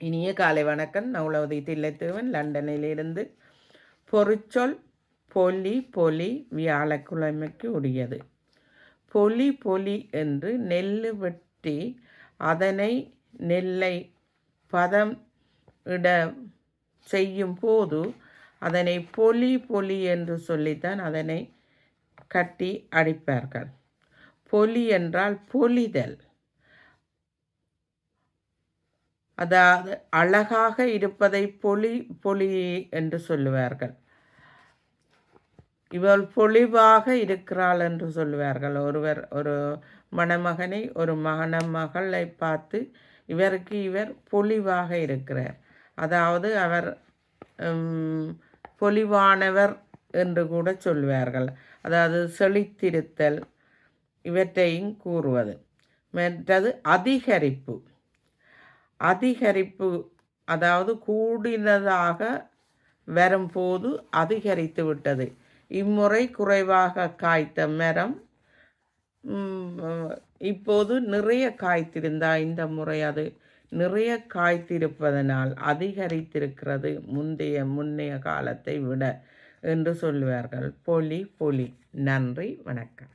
இனிய காலை வணக்கம். நவுலவதி தில்லைத்தேவன் லண்டனிலிருந்து பொறிச்சொல் பொலி பொலி வியாழக்கிழமைக்கு உரியது. பொலி பொலி என்று நெல் வெட்டி அதனை நெல்லை பதம் இட செய்யும் போது அதனை பொலி பொலி என்று சொல்லித்தான் அதனை கட்டி அடிப்பார்கள். பொலி என்றால் பொலிதல். அதாவது அழகாக இருப்பதை பொலி பொலி என்று சொல்லுவார்கள். இவள் பொலிவாக இருக்கிறாள் என்று சொல்லுவார்கள். ஒருவர் ஒரு மணமகனை ஒரு மணமகளை பார்த்து இவருக்கு இவர் பொலிவாக இருக்கிறார். அதாவது அவர் பொலிவானவர் என்று கூட சொல்வார்கள் அதாவது செழித்திருத்தல் இவற்றையும் கூறுவது. மற்றது அதிகரிப்பு. அதிகரிப்பு அதாவது கூடினதாக வரும்போது அதிகரித்து விட்டது. இம்முறை குறைவாக காய்த்த மரம் இப்போது நிறைய காய்த்திருந்தா இந்த முறை அது நிறைய காய்த்திருப்பதனால் அதிகரித்திருக்கிறது முந்தைய முன்னைய காலத்தை விட என்று சொல்லுவார்கள். பொலி பொலி. நன்றி வணக்கம்.